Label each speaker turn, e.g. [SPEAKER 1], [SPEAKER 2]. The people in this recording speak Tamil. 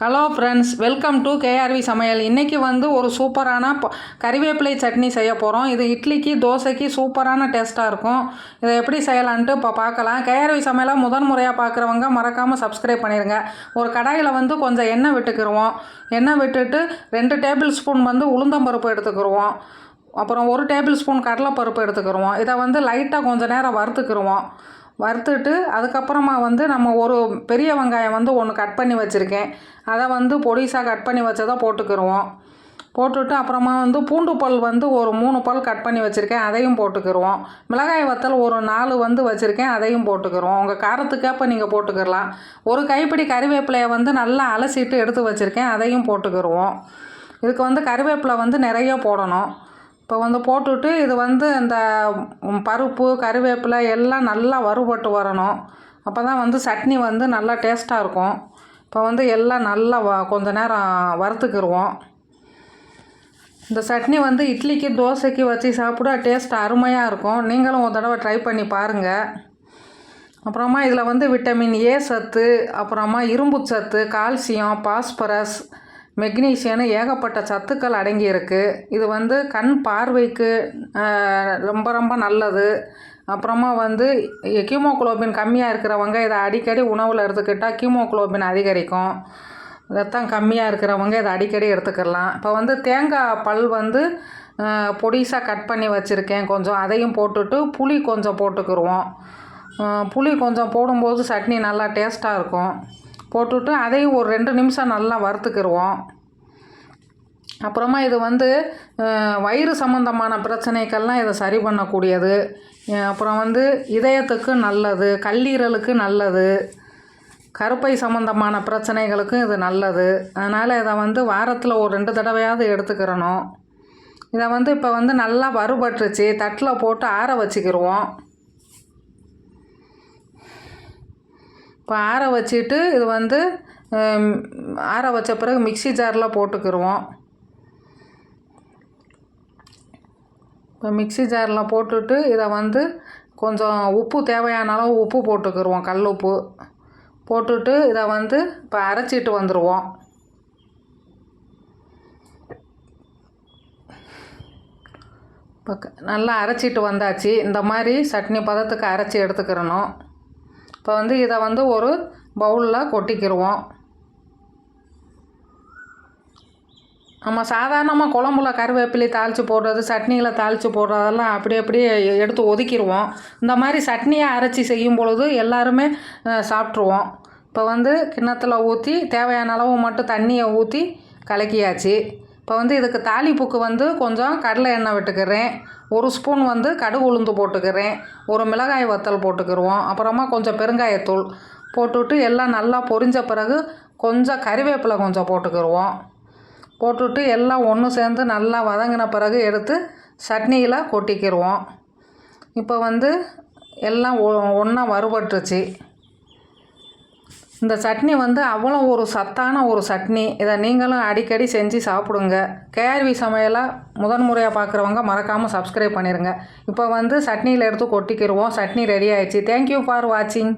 [SPEAKER 1] Hello friends welcome to KRV சமையல் இன்றைக்கி வந்து ஒரு சூப்பரான ப- கறிவேப்பிலை சட்னி செய்ய போகிறோம் இது இட்லிக்கு தோசைக்கு சூப்பரான டேஸ்ட்டாக இருக்கும். இதை எப்படி செய்யலான்ட்டு இப்போ பார்க்கலாம். கேஆர்வி சமையலை முதன் முறையாக பார்க்குறவங்க மறக்காமல் சப்ஸ்கிரைப் பண்ணிடுங்க ஒரு கடாயில் வந்து கொஞ்சம் எண்ணெய் விட்டுக்கிருவோம். எண்ணெய் விட்டுட்டு ரெண்டு டேபிள் ஸ்பூன் வந்து உளுந்தம்பருப்பு எடுத்துக்கிருவோம். அப்புறம் ஒரு டேபிள் ஸ்பூன் கடலைப்பருப்பு எடுத்துக்கிருவோம். இதை வந்து லைட்டாக கொஞ்சம் நேரம் வறுத்துக்கிருவோம். வறுத்துட்டு அதுக்கப்புறமா வந்து நம்ம ஒரு பெரிய வெங்காயம் வந்து ஒன்று கட் பண்ணி வச்சுருக்கேன். அதை வந்து பொடிசாக கட் பண்ணி வச்சதை போட்டுக்கிருவோம். போட்டுட்டு அப்புறமா வந்து பூண்டு பல் வந்து ஒரு மூணு பல் கட் பண்ணி வச்சுருக்கேன். அதையும் போட்டுக்கிருவோம். மிளகாய் வத்தல் ஒரு நாலு வந்து வச்சுருக்கேன். அதையும் போட்டுக்கிருவோம். உங்கள் காரத்துக்கேற்ப நீங்கள் போட்டுக்கிடலாம் ஒரு கைப்பிடி கறிவேப்பிலையை வந்து நல்லா அலசிட்டு எடுத்து வச்சுருக்கேன். அதையும் போட்டுக்கிருவோம். இதுக்கு வந்து கறிவேப்பிலை வந்து நிறைய போடணும். இப்போ வந்து போட்டுட்டு இது வந்து இந்த பருப்பு கருவேப்பிலை எல்லாம் நல்லா வறுபட்டு வரணும். அப்போ தான் வந்து சட்னி வந்து நல்லா டேஸ்ட்டாக இருக்கும். இப்போ வந்து எல்லாம் நல்லா வ கொஞ்ச நேரம் வறுத்துக்கிருவோம். இந்த சட்னி வந்து இட்லிக்கு தோசைக்கு வச்சு சாப்பிட டேஸ்ட் அருமையாக இருக்கும். நீங்களும் ஒரு தடவை ட்ரை பண்ணி பாருங்கள் அப்புறமா இதில் வந்து விட்டமின் ஏ சத்து அப்புறமா இரும்பு சத்து கால்சியம் பாஸ்பரஸ் மெக்னீசியம்னு ஏகப்பட்ட சத்துக்கள் அடங்கியிருக்கு. இது வந்து கண் பார்வைக்கு ரொம்ப ரொம்ப நல்லது. அப்புறமா வந்து கீமோகுளோபின் கம்மியாக இருக்கிறவங்க இதை அடிக்கடி உணவில் எடுத்துக்கிட்டால் கீமோகுளோபின் அதிகரிக்கும். ரத்தம் கம்மியாக இருக்கிறவங்க இதை அடிக்கடி எடுத்துக்கலாம். இப்போ வந்து தேங்காய் பல் வந்து பொடிசாக கட் பண்ணி வச்சுருக்கேன் கொஞ்சம். அதையும் போட்டுட்டு புளி கொஞ்சம் போட்டுக்கிருவோம். புளி கொஞ்சம் போடும்போது சட்னி நல்லா டேஸ்ட்டாக இருக்கும். போட்டுவிட்டு அதையும் ஒரு ரெண்டு நிமிஷம் நல்லா வறுத்துக்கிருவோம். அப்புறமா இது வந்து வயிறு சம்மந்தமான பிரச்சனைக்கெல்லாம் இதை சரி பண்ணக்கூடியது. அப்புறம் வந்து இதயத்துக்கு நல்லது கல்லீரலுக்கு நல்லது கருப்பை சம்மந்தமான பிரச்சனைகளுக்கும் இது நல்லது. அதனால் இதை வந்து வாரத்தில் ஒரு ரெண்டு தடவையாவது எடுத்துக்கிறணும். இதை வந்து இப்போ வந்து நல்லா வறுபட்டுருச்சு. தட்டில் போட்டு ஆற வச்சுக்கிடுவோம் இப்போ ஆற வச்சுட்டு இது வந்து ஆற வச்ச பிறகு மிக்சி ஜாரில் போட்டுக்கிருவோம். இப்போ மிக்ஸி ஜாரில் போட்டுட்டு இதை வந்து கொஞ்சம் உப்பு தேவையான அளவு உப்பு போட்டுக்கிருவோம் கல் உப்பு. போட்டுட்டு இதை வந்து இப்போ அரைச்சிட்டு வந்துடுவோம் இப்போ நல்லா அரைச்சிட்டு வந்தாச்சு. இந்த மாதிரி சட்னி பதத்துக்கு அரைச்சி எடுத்துக்கிறணும். இப்போ வந்து இதை வந்து ஒரு பவுலில் கொட்டிக்கிடுவோம் நம்ம சாதாரணமாக குழம்புல கருவேப்பிலை தாளித்து போடுறது சட்னியில் தாளித்து போடுறதெல்லாம் அப்படி அப்படியே எடுத்து ஒதுக்கிடுவோம் இந்த மாதிரி சட்னியை அரைச்சி செய்யும் பொழுது எல்லாருமே சாப்பிட்ருவோம் இப்போ வந்து கிண்ணத்தில் ஊற்றி தேவையான அளவு மட்டும் தண்ணியை ஊற்றி கலக்கியாச்சு. இப்போ வந்து இதுக்கு தாளிப்புக்கு வந்து கொஞ்சம் கடலை எண்ணெய் விட்டுக்கிறேன். ஒரு ஸ்பூன் வந்து கடுகு உளுந்து போட்டுக்கிறேன். ஒரு மிளகாய் வத்தல் போட்டுக்கிருவோம். அப்புறமா கொஞ்சம் பெருங்காயத்தூள் போட்டுவிட்டு எல்லாம் நல்லா பொரிஞ்ச பிறகு கொஞ்சம் கறிவேப்பிலை கொஞ்சம் போட்டுக்கிடுவோம் போட்டுட்டு எல்லாம் ஒன்று சேர்ந்து நல்லா வதங்கின பிறகு எடுத்து சட்னியில் கொட்டிக்கிடுவோம் இப்போ வந்து எல்லாம் ஒன்றா வறுபட்டுருச்சு. இந்த சட்னி வந்து அவ்வளோ ஒரு சத்தான ஒரு சட்னி. இதை நீங்களும் அடிக்கடி செஞ்சு சாப்பிடுங்க. கேஆர்வி சமையலாக முதன் முறையாக பார்க்குறவங்க மறக்காமல் சப்ஸ்கிரைப் பண்ணிடுங்க இப்போ வந்து சட்னியில் எடுத்து கொட்டிக்கிடுவோம் சட்னி ரெடி ஆயிடுச்சு. தேங்க்யூ ஃபார் வாட்சிங்